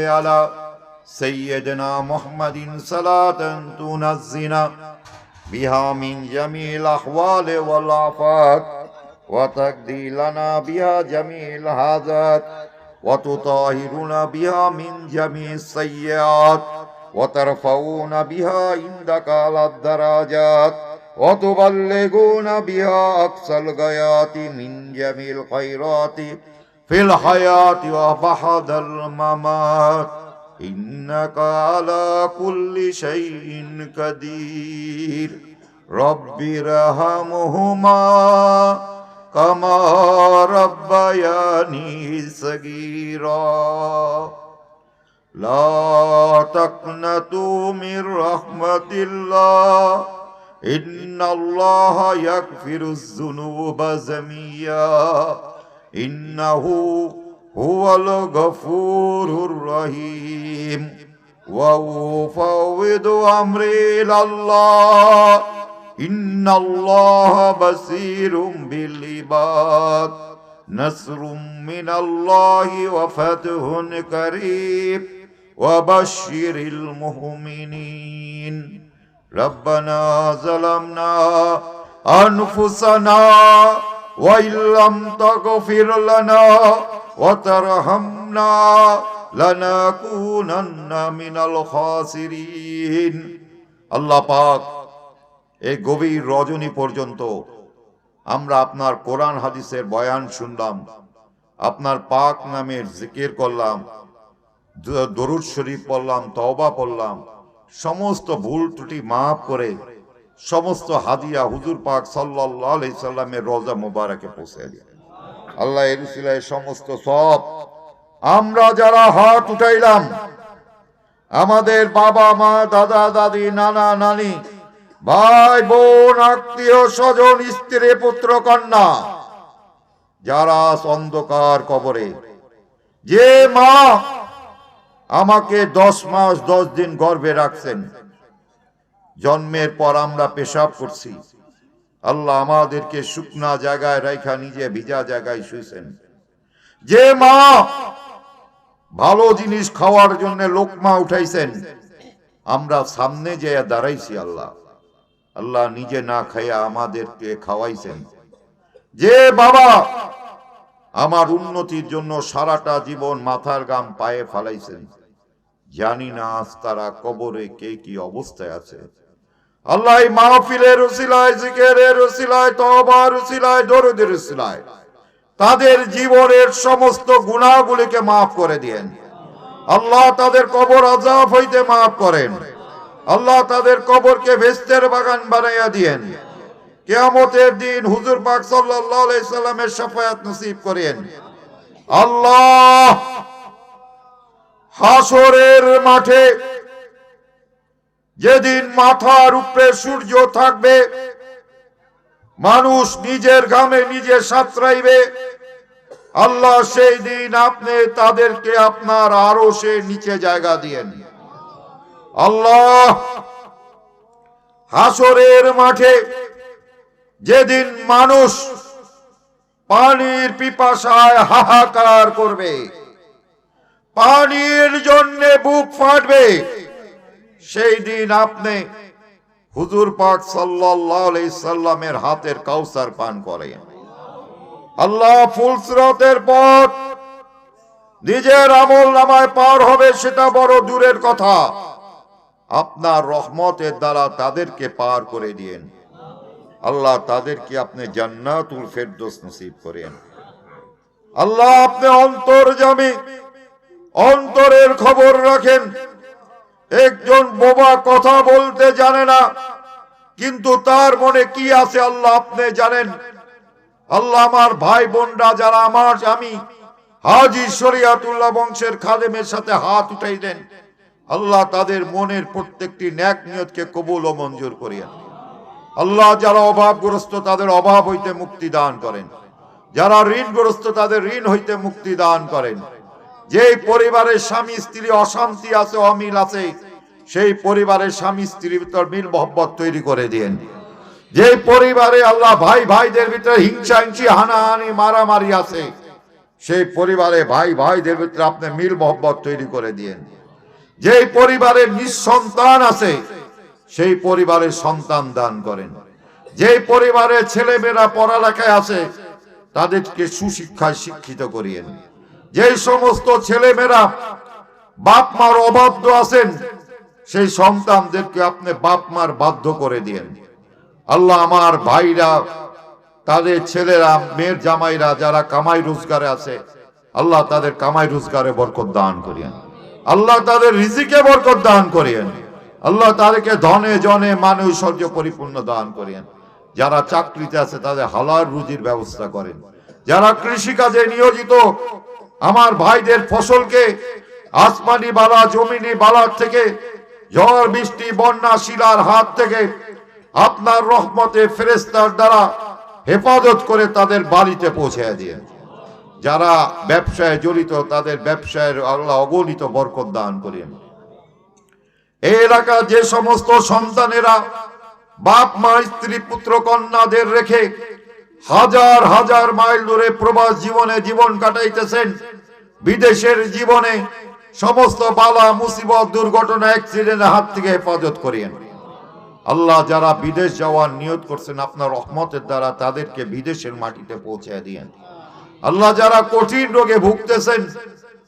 على سيدنا محمد صلاة تنزنا بها من جميع الأحوال والآفات وتقضي لنا بها جميع الحاجات وتطهرنا بها من جميع السيئات وترفعون بها عندك على الدرجات وتبلغون بها أقصى الغايات من جميع الخيرات. في الحياة وبعد الممات. إنك على كل شيء قدير. رب ارحمهما كما ربياني صغيرا. لا تقنطوا من رحمة الله. إن الله يغفر الذنوب جميعا. إنه هو الغفور الرحيم. وأفوض أمري إلى الله. إن الله بصير بالعباد. نصر من الله وفتح قريب وبشر المؤمنين. ربنا ظلمنا أنفسنا وإن لم تغفر لنا وترحمنا لنكونن من الخاسرين আল্লাহ পাক এই গভীর রজনী পর্যন্ত আমরা আপনার কোরআন হাদিসের বয়ান শুনলাম আপনার পাক নামের জিকির করলাম দ- দরুদ শরীফ পড়লাম তওবা পড়লাম সমস্ত ভুল ত্রুটি মাফ করে সমস্ত হাদিয়া হুজুর পাক আলাইহি সাল্লামের রওজা মোবারকে পৌঁছে দিন আল্লাহ সমস্ত সব। আমরা যারা হাত উঠাইলাম, আমাদের বাবা, মা, দাদা, দাদি, নানা, নানি, ভাই, বোন, আত্মীয়, স্বজন, স্ত্রী, পুত্র, কন্যা, যারা অন্ধকার কবরে, যে মা আমাকে দশ মাস, দশ দিন গর্ভে রাখছেন জন্মের পর আমরা পেশাব করছি। আল্লাহ আমাদেরকে শুকনা জায়গায় রাইখা, নিজে ভিজা জায়গায় শুয়েছেন যে মা ভালো জিনিস খাওয়ার জন্য লোকমা উঠাইছেন, আমরা সামনে যে দাঁড়াইছি আল্লাহ। আল্লাহ নিজে না খাইয়া আমাদেরকে খাওয়াইছেন। যে বাবা আমার উন্নতির জন্য সারাটা জীবন মাথার গাম পায়ে ফালাইছেন, জানি না আজ তারা কবরে কে কি অবস্থায় আছে। আল্লাহ মাহফিলের রসিলায় জিকেরের রসিলায় তবার রসিলায় দরদের রসিলায় তাদের জীবনের সমস্ত গুণাগুলিকে মাফ করে দিয়েন। আল্লাহ তাদের কবর আজাব হইতে মাফ করেন। আল্লাহ তাদের কবরকে ভেস্তের বাগান বানাইয়া দিয়েন। কেয়ামতের দিন হুজুর পাক সাল্লাল্লাহু আলাইহি সাল্লামের শাফায়াত নসিব করেন। আল্লাহ হাসরের মাঠে যেদিন মাথার উপরে সূর্য থাকবে, মানুষ নিজের ঘামে নিজে সাঁতরাইবে আল্লাহ সেই দিন আপনি তাদেরকে আপনার আরও সে নিচে জায়গা দিয়েন। আল্লাহ হাসরের মাঠে যেদিন মানুষ পানির পিপাসায় হাহাকার করবে, পানির জন্য বুক ফাটবে সেই দিন আপনি হুজুর পাক সাল্লামের হাতের কাউসার পান করেন। আল্লাহ ফুলসরাতের পথ নিজের আমল নামায় পার হবে সেটা বড় দূরের কথা। আপনার রহমতের দ্বারা তাদেরকে পার করে দিয়েন। আল্লাহ তাদেরকে আপনি জান্নাতুল ফেরদৌস নসিব করেন। আল্লাহ আপনি অন্তর জামি অন্তরের খবর রাখেন। একজন বোবা কথা বলতে জানে না, কিন্তু তার মনে কি আছে আল্লাহ আপনি জানেন? আল্লাহ আমার ভাই বোনরা যারা আমার আমি হাজি শরিয়াতুল্লাহ বংশের খাদেমের সাথে হাত উঠাই দেন আল্লাহ তাদের মনের প্রত্যেকটি ন্যাক নিয়তকে কবুল ও মঞ্জুর করিয়া আল্লাহ যারা অভাবগ্রস্ত, তাদের অভাব হইতে মুক্তি দান করেন। যারা ঋণগ্রস্ত, তাদের ঋণ হইতে মুক্তি দান করেন। যেই পরিবারের স্বামী স্ত্রী অশান্তি আছে, অমিল আছে, সেই পরিবারের স্বামী, স্ত্রীর ভিতর মিল মহব্বত তৈরি করে দিয়েন। যে পরিবারে আল্লাহ ভাই ভাইদের ভিতরে হিংসা, হিংসি, হানাহানি, মারামারি আছে, সেই পরিবারে ভাই ভাইদের ভিতরে আপনি মিল মহব্বত তৈরি করে দিয়েন। যে পরিবারের নিঃসন্তান আছে, সেই পরিবারের সন্তান দান করেন। যেই পরিবারের ছেলেমেয়েরা পড়ালেখায় আছে, তাদেরকে সুশিক্ষায় শিক্ষিত করিয়েন। যেই সমস্ত ছেলেমেয়েরা বাপ মার অবাধ্য আছেন, সেই সন্তানদেরকে আপনি বাপ মার বাধ্য করে দিয়েন। আল্লাহ আমার ভাইরা, তাদের ছেলেরা, মেয়ের জামাইরা যারা কামাই রোজগারে আছে, আল্লাহ তাদের কামাই রোজগারে বরকত দান করিয়েন। আল্লাহ তাদের রিজিকে বরকত দান করিয়েন। আল্লাহ তাদেরকে ধনে জনে মানে ঐশ্বর্য পরিপূর্ণ দান করিয়েন। যারা চাকরিতে আছে, তাদের হালার রুজির ব্যবস্থা করেন। যারা কৃষিকাজে নিয়োজিত আমার ভাইদের ফসলকে আসমানি বালা, জমিনি বালার থেকে, ঝড়, বৃষ্টি, বন্যা, শিলার হাত থেকে আপনার রহমতে ফেরেস্তার দ্বারা হেফাজত করে তাদের বাড়িতে পৌঁছে দিয়ে। যারা ব্যবসায় জড়িত, তাদের ব্যবসায়ের আল্লাহ অগণিত বরকত দান করেন। এই এলাকার যে সমস্ত সন্তানেরা বাপ, মা, স্ত্রী, পুত্র, কন্যাদের রেখে হাজার হাজার মাইল দূরে প্রবাস জীবনে জীবন কাটাইতেছেন। বিদেশের জীবনে সমস্ত বালা, মুসিবত, দুর্ঘটনা অ্যাক্সিডেন্টের হাত থেকে হেফাজত করিয়েন। আল্লাহ যারা বিদেশ যাওয়ার নিয়ত করছেন, আপনার রহমতের দ্বারা তাদেরকে বিদেশের মাটিতে পৌঁছে দিয়েন। আল্লাহ যারা কঠিন রোগে ভুগতেছেন,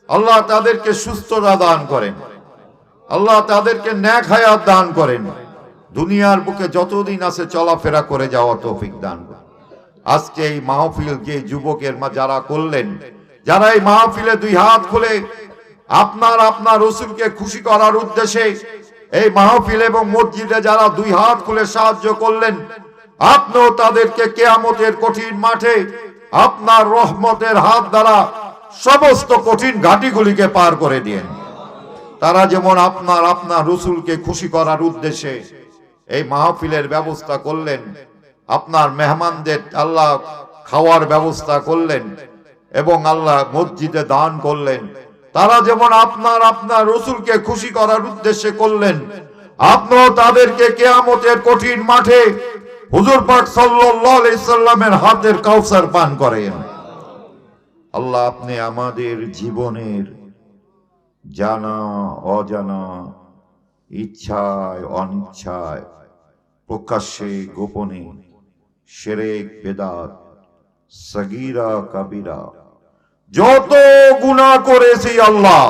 আল্লাহ তাদেরকে সুস্থতা দান করেন। আল্লাহ তাদেরকে ন্যাক হায়াত দান করেন। দুনিয়ার বুকে যতদিন আছে চলাফেরা করে যাওয়া তৌফিক দান করেন। আজকে এই মাহফিল যে যুবকের মা যারা করলেন, যারা এই মাহফিলে দুই হাত খুলে আপনার আপনার রসুলকে খুশি করার উদ্দেশ্যে এই মাহফিল এবং মসজিদে যারা দুই হাত খুলে সাহায্য করলেন, আপনিও তাদেরকে কেয়ামতের কঠিন মাঠে আপনার রহমতের হাত দ্বারা সমস্ত কঠিন ঘাটিগুলিকে পার করে দিয়েন। তারা যেমন আপনার আপনার রসুলকে খুশি করার উদ্দেশ্যে এই মাহফিলের ব্যবস্থা করলেন আপনার মেহমানদের আল্লাহ খাওয়ার ব্যবস্থা করলেন এবং আল্লাহ মসজিদে দান করলেন। তারা যেমন আপনার আপনার রসুলকে খুশি করার উদ্দেশ্যে করলেন, আপনিও তাদেরকে কেয়ামতের কঠিন মাঠে হুজুর পাক সাল্লামের হাতের কাউসার পান করেন। আল্লাহ আপনি আমাদের জীবনের জানা, অজানা, ইচ্ছায়, অনিচ্ছায় প্রকাশ্যে, গোপনে সেরেক বেদাত, সগীরা কাবিরা। যত গুণা করেছি আল্লাহ,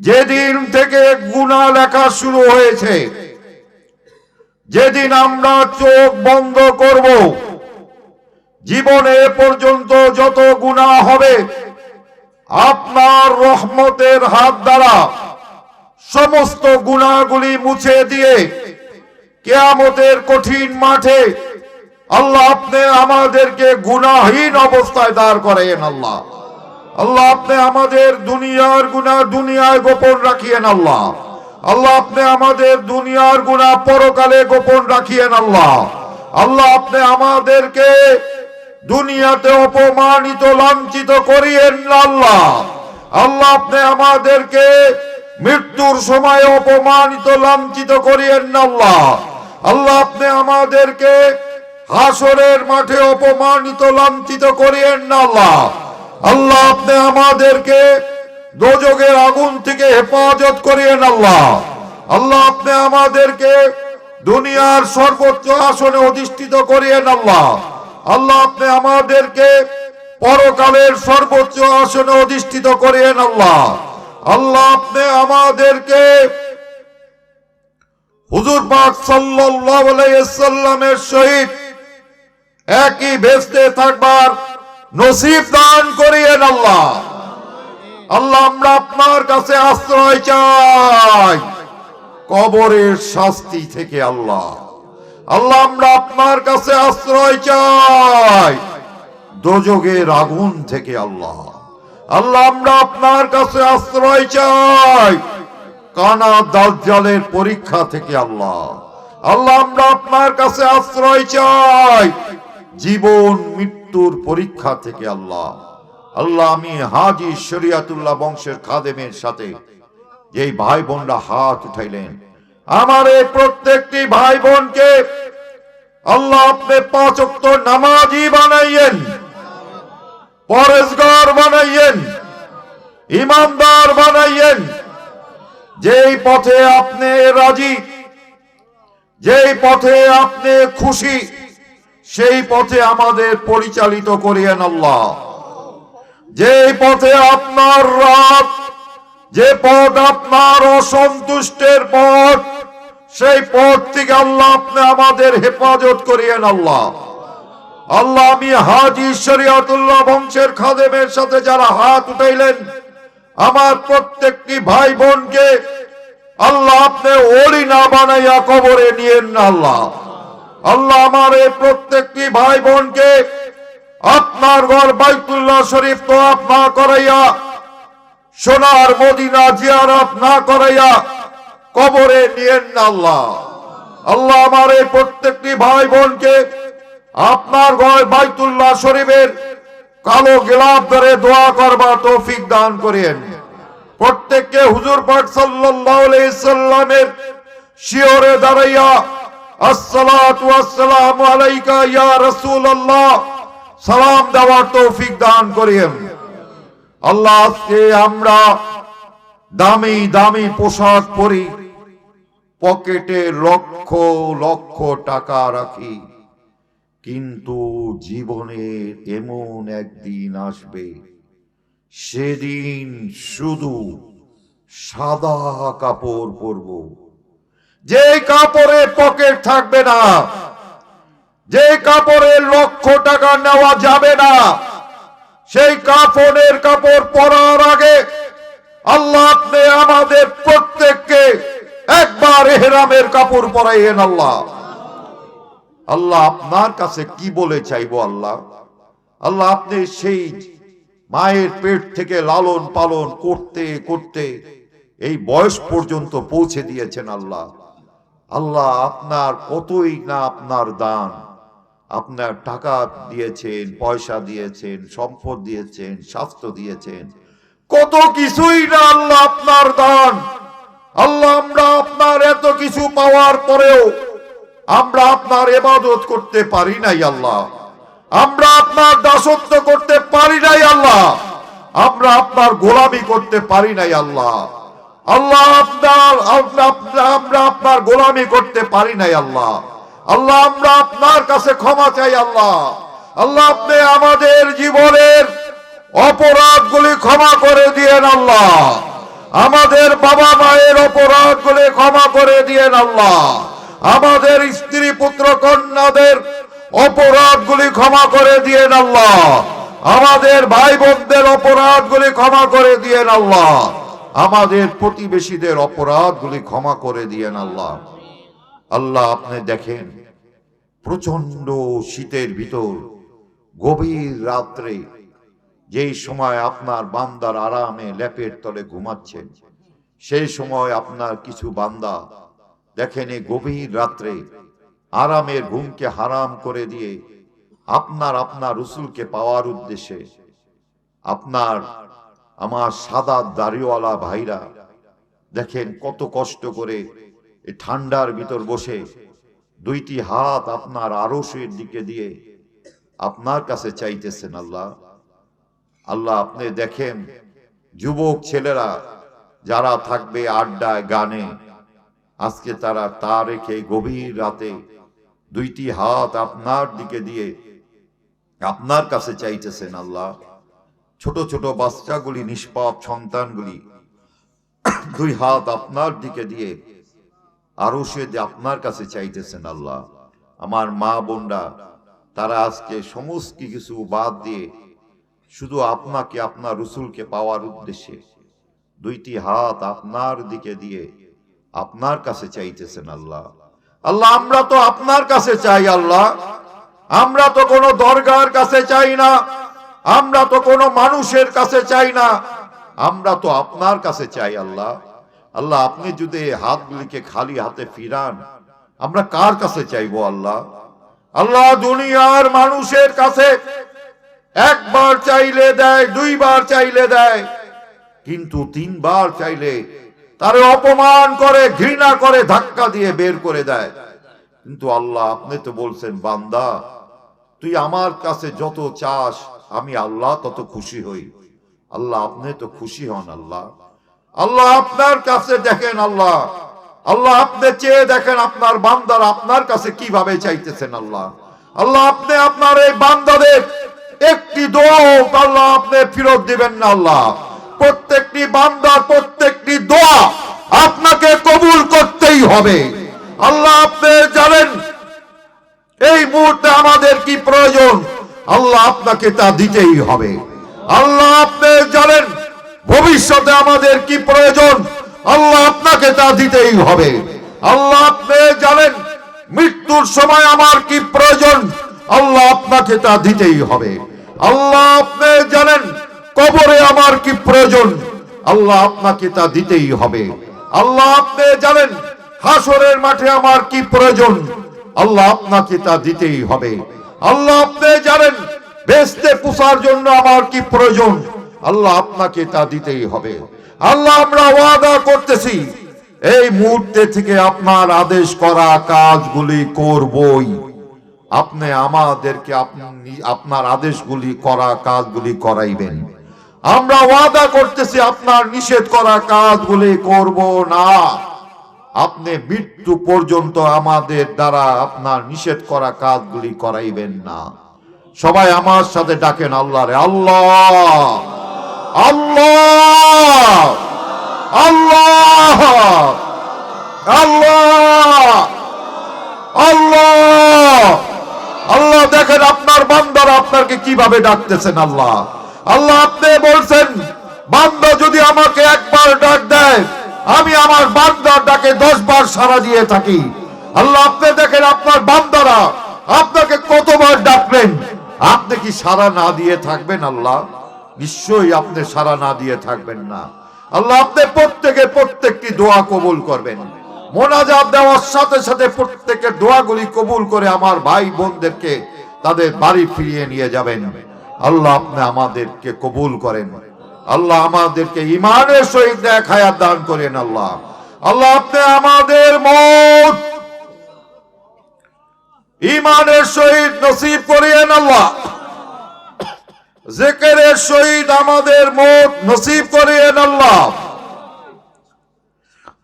যেদিন থেকে গুণা লেখা শুরু হয়েছে, যেদিন আমরা চোখ বন্ধ করব, জীবনে পর্যন্ত যত গুণা হবে, আপনার রহমতের হাত দ্বারা সমস্ত গুণাগুলি মুছে দিয়ে কেয়ামতের কঠিন মাঠে আল্লাহ আপনি আমাদেরকে গুণাহীন অবস্থায় দাঁড় করেন আল্লাহ। আল্লাহ আপনি আমাদের দুনিয়ার গুণা দুনিয়ায় গোপন রাখিয়েন, আল্লাহ। আল্লাহ আপনি আমাদের দুনিয়ার গুণা পরকালে গোপন রাখিয়েন, আল্লাহ। আল্লাহ আপনি আমাদেরকে দুনিয়াতে অপমানিত, লাঞ্ছিত করিয়েন আল্লাহ। আল্লাহ আপনি আমাদেরকে মৃত্যুর সময় অপমানিত, লাঞ্ছিত করিয়েন আল্লাহ। আল্লাহ আপনি আমাদেরকে হাসরের মাঠে অপমানিত, লাঞ্ছিত করিয়েন না আল্লাহ। আল্লাহ আপনি আমাদেরকে দোজগের আগুন থেকে হেফাজত করিয়েন আল্লাহ। আল্লাহ আপনি আমাদেরকে দুনিয়ার সর্বোচ্চ আসনে অধিষ্ঠিত করিয়েন আল্লাহ। আল্লাহ আপনি আমাদেরকে পরকালের সর্বোচ্চ আসনে অধিষ্ঠিত করিয়েন আল্লাহ। আল্লাহ আপনি আমাদেরকে হুজুর পাক সাল্লামের সহিত একই ভেস্তে থাকবার নসিব দান করিয়েন আল্লাহ। আল্লাহ, আমরা আপনার কাছে আশ্রয় চাই। কবরের শাস্তি থেকে আল্লাহ। আল্লাহ, আমরা আপনার কাছে আশ্রয় চাই। দোজগের আগুন থেকে আল্লাহ। আল্লাহ, আমরা আপনার কাছে আশ্রয় চাই। কানা দাজ্জালের পরীক্ষা থেকে আল্লাহ। আল্লাহ, আমরা আপনার কাছে আশ্রয় চাই। জীবন, মৃত্যুর পরীক্ষা থেকে আল্লাহ। আল্লাহ আমি হাজি শরিয়াতুল্লাহ বংশের খাদেমের সাথে যেই ভাই বোনরা হাত উঠাইলেন। আমার এই প্রত্যেকটি ভাই বোনকে আল্লাহ আপনি পাঁচ নামাজি বানাইয়েন, পরেশগার বানাইয়েন ইমানদার বানাইয়েন। যেই পথে আপনি রাজি, যেই পথে আপনি খুশি সেই পথে আমাদের পরিচালিত করিয়েন আল্লাহ। যেই পথে আপনার রাত যে পথ আপনার অসন্তুষ্টের পথ, সেই পথ থেকে আল্লাহ আপনি আমাদের হেফাজত করিয়েন আল্লাহ। আল্লাহ, আমি হাজি শরিয়াতুল্লাহ বংশের খাদেমের সাথে যারা হাত উঠাইলেন, আমার প্রত্যেকটি ভাই বোনকে আল্লাহ আপনি ওলি না বানাইয়া কবরে নিয়েন না আল্লাহ। আল্লাহ আমার এই প্রত্যেকটি ভাই বোনকে আপনার ঘর বাইতুল্লাহ শরীফ তো আপনা করাইয়া, সোনার মদিনা জিয়ারত না করাইয়া কবরে নিয়েন না আল্লাহ। আল্লাহ আমার এই প্রত্যেকটি ভাই বোনকে আপনার ঘর বাইতুল্লাহ শরীফের কালো গেলাপ ধরে দোয়া করবার তৌফিক দান করেন প্রত্যেককে হুজুর পাক সাল্লাল্লাহু আলাইহি সাল্লামের শিওরে দাঁড়াইয়া ওয়াসসালামু আলাইকা ইয়া রাসূলুল্লাহ। সালাম দেওয়ার তৌফিক দান করেন আল্লাহ, আজকে আমরা দামি দামি পোশাক পরি। পকেটে লক্ষ লক্ষ টাকা রাখি। কিন্তু জীবনের এমন একদিন আসবে, সেদিন শুধু সাদা কাপড় পরব। যে কাপড়ে পকেট থাকবে না যে কাপড়ে লক্ষ টাকা নেওয়া যাবে না, সেই কাপড়ের কাপড় পরার আগে আল্লাহ আপনি আমাদের প্রত্যেককে একবার এহরামের কাপড় পরাইয়েন আল্লাহ। আল্লাহ আপনার কাছে কি বলে চাইব আল্লাহ? আল্লাহ আপনি সেই মায়ের পেট থেকে লালন পালন করতে করতে এই বয়স পর্যন্ত পৌঁছে দিয়েছেন আল্লাহ। আল্লাহ আপনার কতই না আপনার দান। আপনার টাকা দিয়েছেন, পয়সা দিয়েছেন, সম্পদ দিয়েছেন, স্বাস্থ্য দিয়েছেন। কত কিছুই না আল্লাহ আপনার দান। আল্লাহ আমরা আপনার এত কিছু পাওয়ার পরেও আমরা আপনার এবাদত করতে পারি নাই আল্লাহ। আমরা আপনার দাসত্ব করতে পারি নাই আল্লাহ। আমরা আপনার গোলামি করতে পারি নাই আল্লাহ। আল্লাহ আপনার, আমরা- আপনার গোলামি করতে পারি নাই, আল্লাহ। আল্লাহ, আমরা আপনার কাছে ক্ষমা চাই, আল্লাহ। আল্লাহ, আপনি আমাদের জীবনের অপরাধগুলি ক্ষমা করে দিয়েন, আল্লাহ। আমাদের বাবা মায়ের অপরাধগুলি ক্ষমা করে দিয়েন, আল্লাহ। আমাদের স্ত্রী, পুত্র, কন্যাদের অপরাধগুলি ক্ষমা করে দিয়েন, আল্লাহ। আমাদের ভাই বোনদের অপরাধগুলি ক্ষমা করে দিয়েন, আল্লাহ। আমাদের প্রতিবেশীদের অপরাধগুলি ক্ষমা করে দিয়েন আল্লাহ। আল্লাহ, আপনি দেখেন প্রচণ্ড শীতের ভিতর, গভীর রাত্রে, যেই সময় আপনার বান্দার আরামে ল্যাপের তলে ঘুমাচ্ছেন, সেই সময় আপনার কিছু বান্দা দেখেন এই গভীর রাত্রে আরামের ঘুমকে হারাম করে দিয়ে আপনার আপনার রসুলকে পাওয়ার উদ্দেশ্যে আপনার আমার সাদা দাড়িওয়ালা ভাইরা, দেখেন কত কষ্ট করে ঠান্ডার ভিতর বসে দুইটি হাত আপনার আরসের দিকে দিয়ে আপনার কাছে চাইতেছেন আল্লাহ। আল্লাহ আপনি দেখেন যুবক ছেলেরা যারা থাকবে আড্ডায়, গানে, আজকে তারা তা রেখে গভীর রাতে দুইটি হাত আপনার দিকে দিয়ে আপনার কাছে চাইতেছেন আল্লাহ। ছোট ছোট বাচ্চাগুলি, নিষ্পাপ সন্তানগুলি, দুই হাত আপনার দিকে দিয়ে আরও সে আপনার কাছে চাইতেছেন আল্লাহ। আমার মা বোনরা, তারা আজকে সমস্ত কিছু বাদ দিয়ে শুধু আপনাকে, আপনার রসুলকে পাওয়ার উদ্দেশ্যে দুইটি হাত আপনার দিকে দিয়ে আপনার কাছে চাইতেছেন আল্লাহ। আল্লাহ, আমরা তো আপনার কাছে চাই আল্লাহ। আমরা তো কোনো দরগার কাছে চাই না। আমরা তো কোনো মানুষের কাছে চাই না। আমরা তো আপনার কাছে চাই আল্লাহ। আল্লাহ, আপনি যদি হাতগুলিকে খালি হাতে ফিরান, আমরা কার কাছে চাইব আল্লাহ? আল্লাহ, দুনিয়ার মানুষের কাছে একবার চাইলে দেয়, দুইবার চাইলে দেয়, কিন্তু তিনবার চাইলে তারে অপমান করে, ঘৃণা করে, ধাক্কা দিয়ে বের করে দেয়। কিন্তু আল্লাহ, আপনি তো বলছেন, বান্দা, তুই আমার কাছে যত চাস আমি আল্লাহ তত খুশি হই। আল্লাহ আপনি তো খুশি হন, আল্লাহ। আল্লাহ আপনার কাছে দেখেন, আল্লাহ। আল্লাহ আপনি চেয়ে দেখেন আপনার বান্দার আপনার কাছে কীভাবে চাইতেছেন, আল্লাহ। আল্লাহ আপনি আপনার এই বান্দাদের একটি দোয়া হোক, আল্লাহ আপনি ফেরত দিবেন না, আল্লাহ। প্রত্যেকটি বান্দার প্রত্যেকটি দোয়া আপনাকে কবুল করতেই হবে। আল্লাহ আপনি জানেন, এই মুহূর্তে আমাদের কি প্রয়োজন? আল্লাহ আপনাকে তা দিতেই হবে। আল্লাহ আপনি জানেন ভবিষ্যতে আমাদের কি প্রয়োজন। আল্লাহ আপনাকে তা দিতেই হবে। আল্লাহ আপনি জানেন মৃত্যুর সময় আমার কি প্রয়োজন। আল্লাহ আপনাকে তা দিতেই হবে। আল্লাহ আপনি জানেন কবরে আমার কি প্রয়োজন। আল্লাহ আপনাকে তা দিতেই হবে। আল্লাহ আপনি জানেন হাসরের মাঠে আমার কি প্রয়োজন। আল্লাহ আপনাকে তা দিতেই হবে। আল্লাহ আপনি জানেন বেসতে পুষার জন্য আমার কি প্রয়োজন? আল্লাহ আপনাকে তা দিতেই হবে। আল্লাহ, আমরা ওয়াদা করতেছি, এই মুহূর্তে থেকে আপনার আদেশ করা কাজগুলি করবই। আপনি আমাদেরকে আপনি, আপনার আদেশগুলি করা কাজগুলি করাইবেন। আমরা ওয়াদা করতেছি, আপনার নিষেধ করা কাজগুলি করব না। আপনি মৃত্যু পর্যন্ত আমাদের দ্বারা আপনার নিষেধ করা কাজগুলি করাইবেন না। সবাই আমার সাথে ডাকেন আল্লাহ রে আল্লাহ! আল্লাহ! আল্লাহ! আল্লাহ! আল্লাহ! আল্লাহ, দেখেন আপনার বান্দারা আপনাকে কীভাবে ডাকতেছেন, আল্লাহ! আল্লাহ, আপনি বলছেন, বান্দা যদি আমাকে একবার ডাক দেয় আমি আমার বান্দার ডাকে দশ বার সারা দিয়ে থাকি। আল্লাহ, আপনি দেখেন আপনার বান্দারা আপনাকে কতবার ডাকলেন? আপনি কি সারা না দিয়ে থাকবেন আল্লাহ? নিশ্চয়ই আপনি সারা না দিয়ে থাকবেন না। আল্লাহ, আপনি প্রত্যেকে প্রত্যেকটি দোয়া কবুল করবেন। মোনাজাত দেওয়ার সাথে সাথে প্রত্যেকের দোয়াগুলি কবুল করে আমার ভাই বোনদেরকে তাদের বাড়ি ফিরিয়ে নিয়ে যাবেন। আল্লাহ, আপনি আমাদেরকে কবুল করেন। আল্লাহ আমাদেরকে ইমানের সহিত হায়াত দান করেন আল্লাহ। আল্লাহ আপনি আমাদের মত ইমানের সহিত নসিব করিয়েন আল্লাহ। জেকেরের সহিত আমাদের মত নসিব করিয়েন আল্লাহ।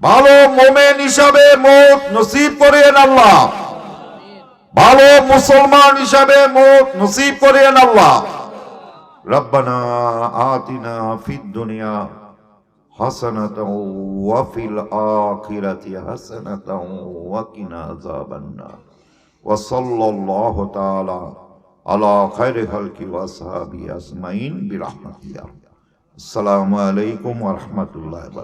ভালো মোমেন হিসাবে মত নসিব করিয়েন আল্লাহ। ভালো মুসলমান হিসাবে মত নসিব করিয়েন আল্লাহ। ربنا آتنا في الدنيا حسنة وفي الآخرة حسنة وقنا عذاب النار. وصلى الله تعالى على خير خلق وأصحابه أجمعين برحمته السلام عليكم ورحمة الله وبركاته.